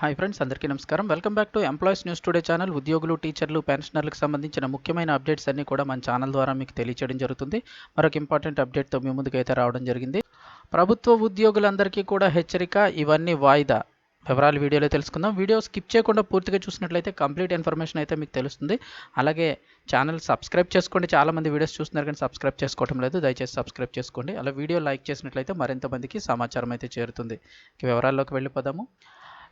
Hi friends అందరికీ నమస్కారం. Welcome back to employees news today channel. ఉద్యోగులు టీచర్లు పెన్షనర్లకు సంబంధించిన ముఖ్యమైన అప్డేట్స్ అన్నీ కూడా మన ఛానల్ ద్వారా మీకు తెలియచేయడం జరుగుతుంది. మరొక ఇంపార్టెంట్ అప్డేట్తో మీ ముందుకైతే రావడం జరిగింది. ప్రభుత్వ ఉద్యోగులందరికీ కూడా హెచ్చరిక ఇవన్నీ వాయిదా. వివరాలు వీడియోలో తెలుసుకుందాం. వీడియో స్కిప్ చేయకుండా పూర్తిగా చూసినట్లయితే కంప్లీట్ ఇన్ఫర్మేషన్ అయితే మీకు తెలుస్తుంది. అలాగే ఛానల్ సబ్స్క్రైబ్ చేసుకోండి. చాలామంది వీడియోస్ చూస్తున్నారు కానీ సబ్స్క్రైబ్ చేసుకోవటం లేదు. దయచేసి సబ్స్క్రైబ్ చేసుకోండి. అలా వీడియో లైక్ చేసినట్లయితే మరింత మందికి సమాచారం అయితే చేరుతుంది. వివరాల్లోకి వెళ్ళిపోదాము.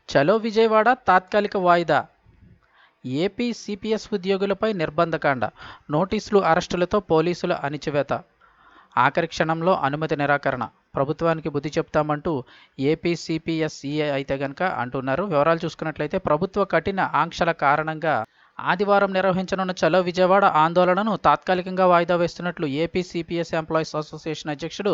చలో విజయవాడ తాత్కాలిక వాయిదా. ఏపీ సిపిఎస్ ఉద్యోగులపై నిర్బంధకాండ నోటీసులు అరెస్టులతో పోలీసుల అణిచివేత. ఆఖరి క్షణంలో అనుమతి నిరాకరణ ప్రభుత్వానికి బుద్ధి చెప్తామంటూ ఏపీ సిపిఎస్ఈఏ అయితే గనక అంటున్నారు. వివరాలు చూసుకున్నట్లయితే ప్రభుత్వ కఠిన ఆంక్షల కారణంగా ఆదివారం నిర్వహించనున్న చలో విజయవాడ ఆందోళనను తాత్కాలికంగా వాయిదా వేస్తున్నట్లు ఏపీ సిపిఎస్ ఎంప్లాయీస్ అసోసియేషన్ అధ్యక్షుడు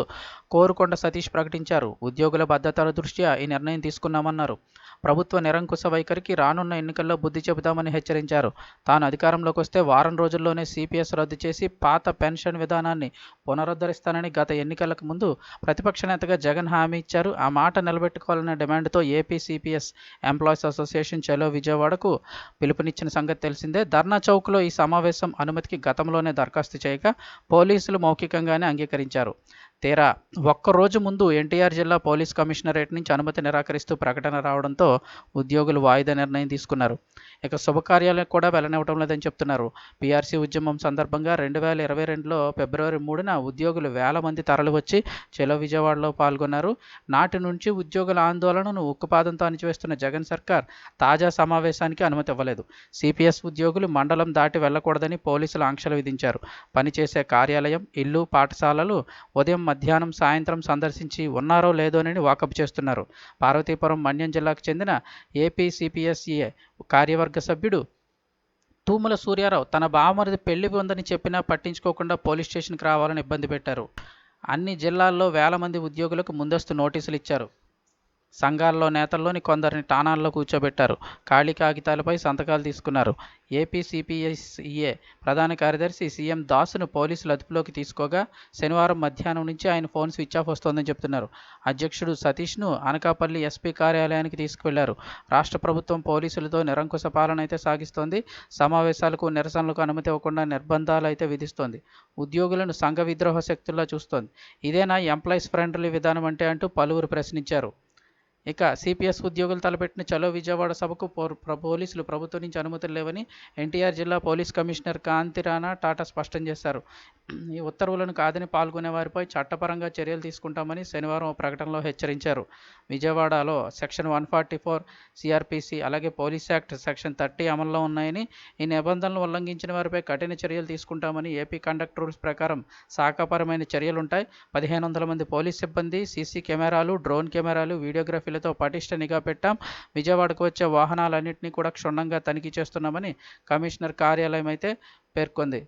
కోరుకొండ సతీష్ ప్రకటించారు. ఉద్యోగుల భద్రతల దృష్ట్యా ఈ నిర్ణయం తీసుకున్నామన్నారు. ప్రభుత్వ నిరంకుశ వైఖరికి రానున్న ఎన్నికల్లో బుద్ధి చెబుతామని హెచ్చరించారు. తాను అధికారంలోకి వస్తే వారం రోజుల్లోనే సిపిఎస్ రద్దు చేసి పాత పెన్షన్ విధానాన్ని పునరుద్ధరిస్తానని గత ఎన్నికలకు ముందు ప్రతిపక్ష నేతగా జగన్ హామీ ఇచ్చారు. ఆ మాట నిలబెట్టుకోవాలనే డిమాండ్తో ఏపీ సిపిఎస్ ఎంప్లాయీస్ అసోసియేషన్ చలో విజయవాడకు పిలుపునిచ్చిన సంగతి తెలిసిందే. ధర్నా చౌక్లో ఈ సమావేశం అనుమతికి గతంలోనే దరఖాస్తు చేయగా పోలీసులు మౌఖికంగానే అంగీకరించారు. తీరా. ఒక్కరోజు ముందు ఎన్టీఆర్ జిల్లా పోలీస్ కమిషనరేట్ నుంచి అనుమతి నిరాకరిస్తూ ప్రకటన రావడంతో ఉద్యోగులు వాయిదా నిర్ణయం తీసుకున్నారు. ఇక శుభకార్యాలకు కూడా వెళ్ళనివ్వడం లేదని చెప్తున్నారు. పీఆర్సీ ఉద్యమం సందర్భంగా రెండు వేల ఇరవై రెండులో ఫిబ్రవరి మూడున ఉద్యోగులు వేల మంది తరలివచ్చి చెలో విజయవాడలో పాల్గొన్నారు. నాటి నుంచి ఉద్యోగుల ఆందోళనను ఉక్కుపాదంతో అణిచివేస్తున్న జగన్ సర్కార్ తాజా సమావేశానికి అనుమతి ఇవ్వలేదు. సిపిఎస్ ఉద్యోగులు మండలం దాటి వెళ్ళకూడదని పోలీసులు ఆంక్షలు విధించారు. పనిచేసే కార్యాలయం ఇల్లు పాఠశాలలు ఉదయం మధ్యాహ్నం సాయంత్రం సందర్శించి ఉన్నారో లేదోనని వాకప్ చేస్తున్నారు. పార్వతీపురం మన్యం జిల్లాకు చెందిన ఏపీసీపీఎస్ఈ కార్యవర్గ సభ్యుడు తూముల సూర్యారావు తన బావమరిది పెళ్ళి ఉందని చెప్పినా పట్టించుకోకుండా పోలీస్ స్టేషన్కి రావాలని ఇబ్బంది పెట్టారు. అన్ని జిల్లాల్లో వేల మంది ఉద్యోగులకు ముందస్తు నోటీసులు ఇచ్చారు. సంఘాల్లో నేతల్లోని కొందరిని టానాల్లో కూర్చోబెట్టారు. ఖాళీ కాగితాలపై సంతకాలు తీసుకున్నారు. ఏపీసీపీఎస్ఈఏ ప్రధాన కార్యదర్శి సీఎం దాసును పోలీసులు అదుపులోకి తీసుకోగా శనివారం మధ్యాహ్నం నుంచి ఆయన ఫోన్ స్విచ్ ఆఫ్ వస్తోందని చెబుతున్నారు. అధ్యక్షుడు సతీష్ను అనకాపల్లి ఎస్పీ కార్యాలయానికి తీసుకువెళ్ళారు. రాష్ట్ర ప్రభుత్వం పోలీసులతో నిరంకుశ పాలన అయితే సాగిస్తోంది. సమావేశాలకు నిరసనలకు అనుమతి ఇవ్వకుండా నిర్బంధాలు అయితే విధిస్తోంది. ఉద్యోగులను సంఘ విద్రోహ శక్తుల్లో చూస్తోంది. ఇదేనా ఎంప్లాయీస్ ఫ్రెండ్లీ విధానం అంటే అంటూ పలువురు ప్రశ్నించారు. ఇక సిపిఎస్ ఉద్యోగులు తలపెట్టిన చలో విజయవాడ సభకు పోలీసులు ప్రభుత్వం నుంచి అనుమతులు లేవని ఎన్టీఆర్ జిల్లా పోలీస్ కమిషనర్ కాంతి రాణా టాటా స్పష్టం చేశారు. ఈ ఉత్తర్వులను కాదని పాల్గొనే వారిపై చట్టపరంగా చర్యలు తీసుకుంటామని శనివారం ఓ ప్రకటనలో హెచ్చరించారు. విజయవాడలో section one forty four CRPC అలాగే పోలీస్ యాక్ట్ సెక్షన్ థర్టీ అమల్లో ఉన్నాయని ఈ నిబంధనలు ఉల్లంఘించిన వారిపై కఠిన చర్యలు తీసుకుంటామని ఏపీ కండక్ట్ రూల్స్ ప్రకారం శాఖాపరమైన చర్యలుంటాయి. పదిహేను వందల మంది పోలీస్ సిబ్బంది సీసీ కెమెరాలు డ్రోన్ కెమెరాలు వీడియోగ్రఫీ చర్యలతో పటిష్ట నిఘా పెట్టాం. విజయవాడకు వచ్చే వాహనాలన్నింటినీ కూడా క్షుణ్ణంగా తనిఖీ చేస్తున్నామని కమిషనర్ కార్యాలయం అయితే పేర్కొంది.